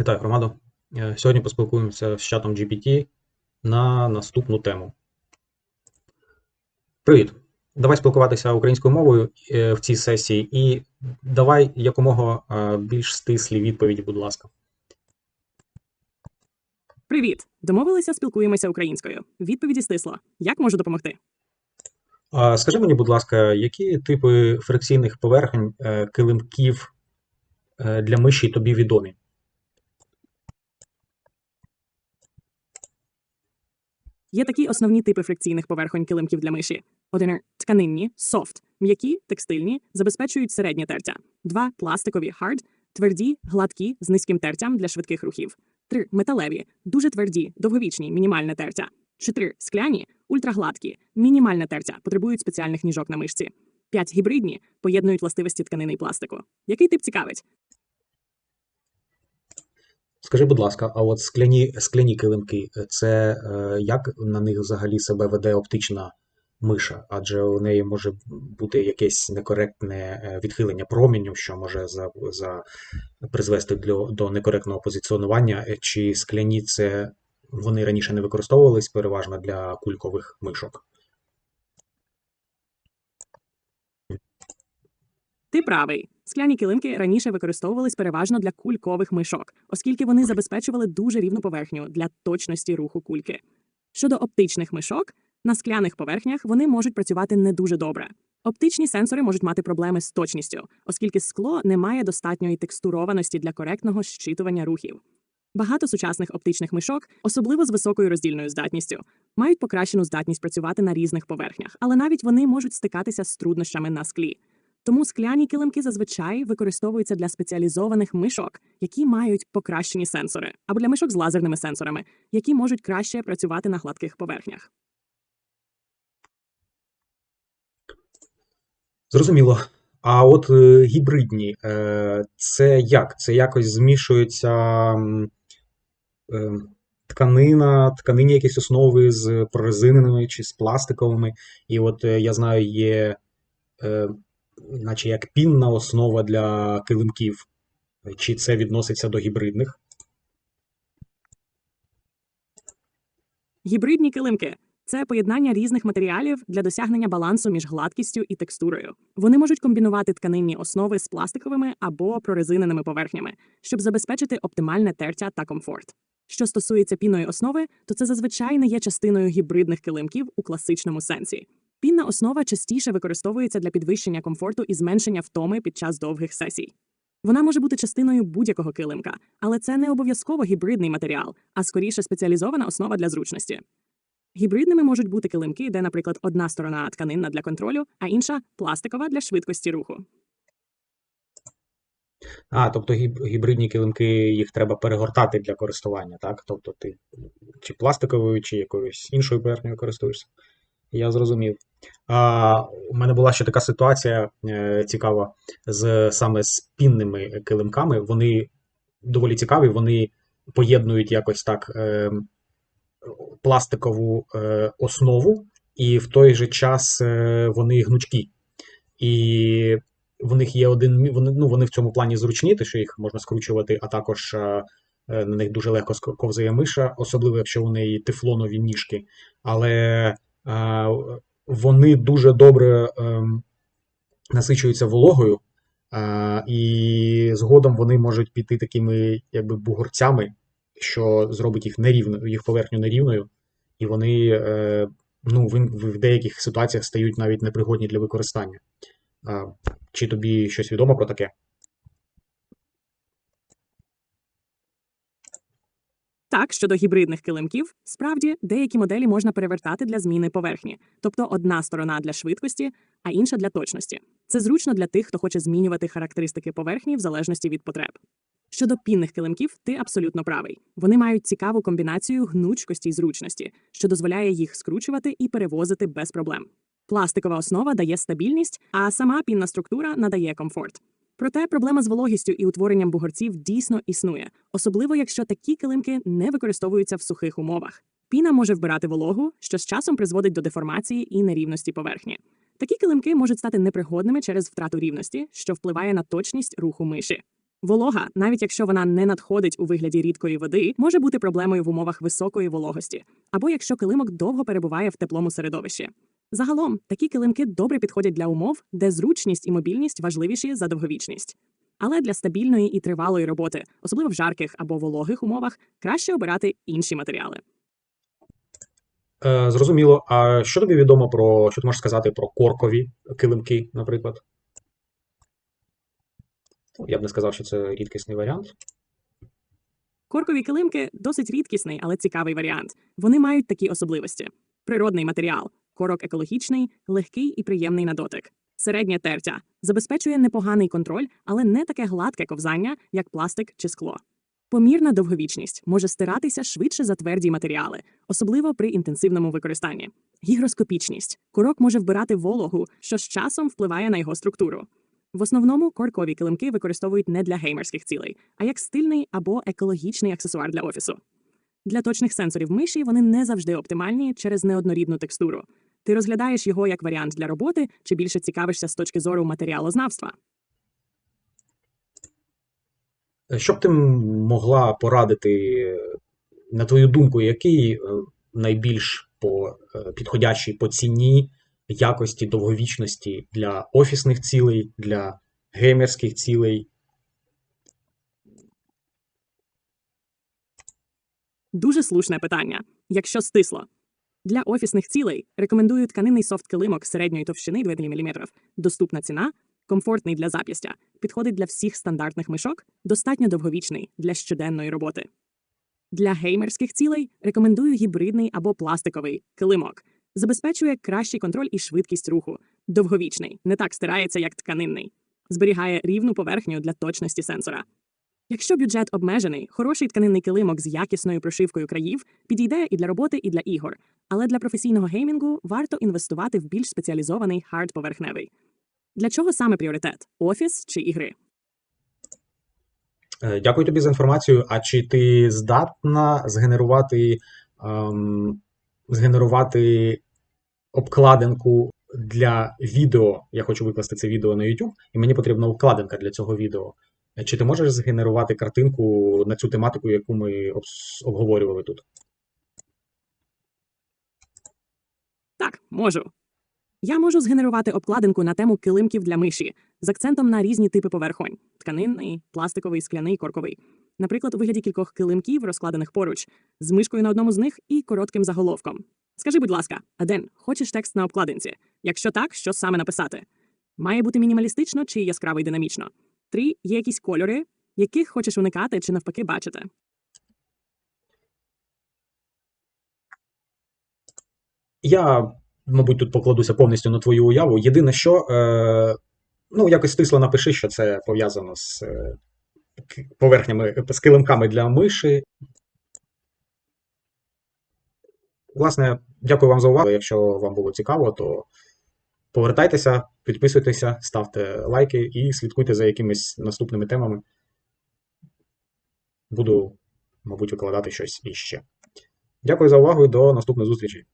Вітаю, громадо. Е, Сьогодні поспілкуємося з чатом GPT на наступну тему. Привіт! Давай спілкуватися українською мовою е, в цій сесії і давай якомога е, більш стислі відповіді, будь ласка. Привіт! Домовилися, спілкуємося українською. Відповіді стисло. Як можу допомогти? Скажи мені, будь ласка, які типи фрикційних поверхень килимків для миші тобі відомі? Є такі основні типи фрикційних поверхонь килимків для миші. Один тканинні soft, м'які, текстильні, забезпечують середнє тертя. Два пластикові hard, тверді, гладкі з низьким тертям для швидких рухів. Три металеві, дуже тверді, довговічні, мінімальне тертя. Чотири скляні, ультрагладкі, мінімальне тертя, потребують спеціальних ніжок на мишці. П'ять гібридні, поєднують властивості тканини і пластику. Який тип цікавить? Скажи, будь ласка, а от скляні, скляні килимки, це е, як на них взагалі себе веде оптична миша? Адже у неї може бути якесь некоректне е, відхилення проміню, що може за, за призвести до, до некоректного позиціонування. Е, Чи скляні це вони раніше не використовувались переважно для кулькових мишок? Ти правий. Скляні килимки раніше використовувались переважно для кулькових мишок, оскільки вони забезпечували дуже рівну поверхню для точності руху кульки. Щодо оптичних мишок, на скляних поверхнях вони можуть працювати не дуже добре. Оптичні сенсори можуть мати проблеми з точністю, оскільки скло не має достатньої текстурованості для коректного щитування рухів. Багато сучасних оптичних мишок, особливо з високою роздільною здатністю, мають покращену здатність працювати на різних поверхнях, але навіть вони можуть стикатися з труднощами на склі. Тому скляні килимки зазвичай використовуються для спеціалізованих мишок, які мають покращені сенсори, або для мишок з лазерними сенсорами, які можуть краще працювати на гладких поверхнях. Зрозуміло. А от е, гібридні, е, це як? Це якось змішується е, тканина, тканині якісь основи з прорезиненими чи з пластиковими. І от е, я знаю, є е, наче як пінна основа для килимків. Чи це відноситься до гібридних? Гібридні килимки це поєднання різних матеріалів для досягнення балансу між гладкістю і текстурою. Вони можуть комбінувати тканинні основи з пластиковими або прорезиненими поверхнями, щоб забезпечити оптимальне тертя та комфорт. Що стосується пінної основи, то це зазвичай не є частиною гібридних килимків у класичному сенсі. Пінна основа частіше використовується для підвищення комфорту і зменшення втоми під час довгих сесій. Вона може бути частиною будь-якого килимка, але це не обов'язково гібридний матеріал, а скоріше спеціалізована основа для зручності. Гібридними можуть бути килимки, де, наприклад, одна сторона тканинна для контролю, а інша пластикова для швидкості руху. А, тобто гібридні килимки, їх треба перегортати для користування, так? Тобто ти чи пластиковою, чи якоюсь іншою поверхнею користуєшся. Я зрозумів. А, у мене була ще така ситуація е, цікава з саме з пінними килимками. Вони доволі цікаві, вони поєднують якось так е, пластикову е, основу, і в той же час е, вони гнучкі. І в них є один вони, ну, вони в цьому плані зручні, те, що їх можна скручувати, а також е, на них дуже легко ковзає миша, особливо якщо у неї тефлонові ніжки. Але вони дуже добре ем, насичуються вологою, е, і згодом вони можуть піти такими якби бугорцями, що зробить їх нерівною, їх поверхню нерівною, і вони е, ну, в, деяких ситуаціях стають навіть непригодні для використання. Чи тобі щось відомо про таке? Так, щодо гібридних килимків, справді деякі моделі можна перевертати для зміни поверхні, тобто одна сторона для швидкості, а інша для точності. Це зручно для тих, хто хоче змінювати характеристики поверхні в залежності від потреб. Щодо пінних килимків, ти абсолютно правий. Вони мають цікаву комбінацію гнучкості й зручності, що дозволяє їх скручувати і перевозити без проблем. Пластикова основа дає стабільність, а сама пінна структура надає комфорт. Проте проблема з вологістю і утворенням бугорців дійсно існує, особливо якщо такі килимки не використовуються в сухих умовах. Піна може вбирати вологу, що з часом призводить до деформації і нерівності поверхні. Такі килимки можуть стати непригодними через втрату рівності, що впливає на точність руху миші. Волога, навіть якщо вона не надходить у вигляді рідкої води, може бути проблемою в умовах високої вологості, або якщо килимок довго перебуває в теплому середовищі. Загалом, такі килимки добре підходять для умов, де зручність і мобільність важливіші за довговічність. Але для стабільної і тривалої роботи, особливо в жарких або вологих умовах, краще обирати інші матеріали. Е, зрозуміло. А що тобі відомо про що ти можеш сказати про коркові килимки, наприклад? Я б не сказав, що це рідкісний варіант. Коркові килимки досить рідкісний, але цікавий варіант. Вони мають такі особливості: природний матеріал, корок екологічний, легкий і приємний на дотик. Середнє тертя забезпечує непоганий контроль, але не таке гладке ковзання, як пластик чи скло. Помірна довговічність може стиратися швидше за тверді матеріали, особливо при інтенсивному використанні. Гігроскопічність корок може вбирати вологу, що з часом впливає на його структуру. В основному коркові килимки використовують не для геймерських цілей, а як стильний або екологічний аксесуар для офісу. Для точних сенсорів миші вони не завжди оптимальні через неоднорідну текстуру. Ти розглядаєш його як варіант для роботи чи більше цікавишся з точки зору матеріалознавства. Е, Що б ти могла порадити, на твою думку, який е, найбільш по, е, підходящий по ціні, якості, довговічності для офісних цілей, для геймерських цілей? Дуже слушне питання. Якщо стисло. Для офісних цілей рекомендую тканинний софт-килимок середньої товщини 2 мм. Доступна ціна, комфортний для зап'ястя, підходить для всіх стандартних мишок, достатньо довговічний для щоденної роботи. Для геймерських цілей рекомендую гібридний або пластиковий килимок. Забезпечує кращий контроль і швидкість руху. Довговічний, не так стирається, як тканинний. Зберігає рівну поверхню для точності сенсора. Якщо бюджет обмежений, хороший тканинний килимок з якісною прошивкою країв підійде і для роботи, і для ігор. Але для професійного геймінгу варто інвестувати в більш спеціалізований хард-поверхневий. Для чого саме пріоритет офіс чи ігри? Е, Дякую тобі за інформацію. А чи ти здатна згенерувати, ем, згенерувати обкладинку для відео? Я хочу викласти це відео на YouTube, і мені потрібна обкладинка для цього відео. Чи ти можеш згенерувати картинку на цю тематику, яку ми обговорювали тут? Так, можу. Я можу згенерувати обкладинку на тему килимків для миші з акцентом на різні типи поверхонь: тканинний, пластиковий, скляний, корковий. Наприклад, у вигляді кількох килимків, розкладених поруч, з мишкою на одному з них і коротким заголовком. Скажи, будь ласка, Аден, хочеш текст на обкладинці? Якщо так, що саме написати? Має бути мінімалістично чи яскраво і динамічно? Три є якісь кольори, яких хочеш уникати чи навпаки бачити. Я, мабуть, тут покладуся повністю на твою уяву. Єдине, що, е, ну, якось стисло напиши, що це пов'язано з е, поверхнями, з килимками для миші. Власне, дякую вам за увагу. Якщо вам було цікаво, то повертайтеся, підписуйтеся, ставте лайки і слідкуйте за якимись наступними темами. Буду, мабуть, викладати щось іще. Дякую за увагу і до наступної зустрічі.